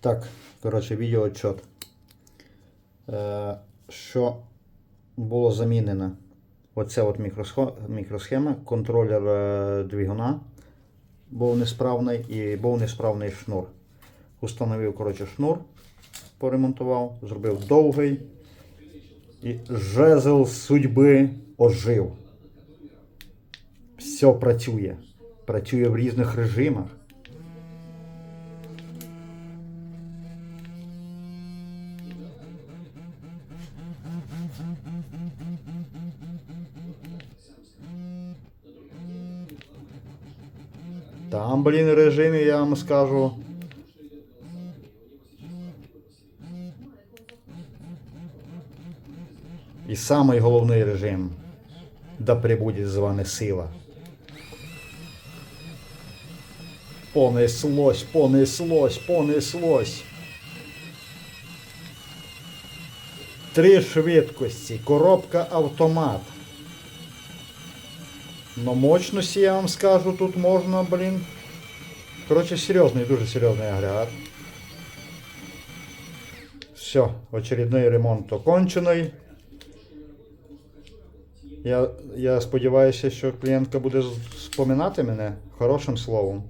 Так, коротше, відеоотчет. Е, що було замінено? Оця от мікросхема, контролер е, двигуна був несправний і був несправний шнур. Установив коротше, шнур, поремонтував, зробив довгий. І жезл судьби ожив. Все працює. Працює в різних режимах. Там, блін, режимі, я вам скажу. І самий головний режим. Да прибуде з вами сила. Понеслось, понеслось, понеслось. Три швидкості, коробка автомат. Но мощності, я вам скажу, тут можна, блін. Коротше, серйозний, дуже серйозний агрегат. Все, очередний ремонт окончений. Я, я сподіваюся, що клієнтка буде споминати мене хорошим словом.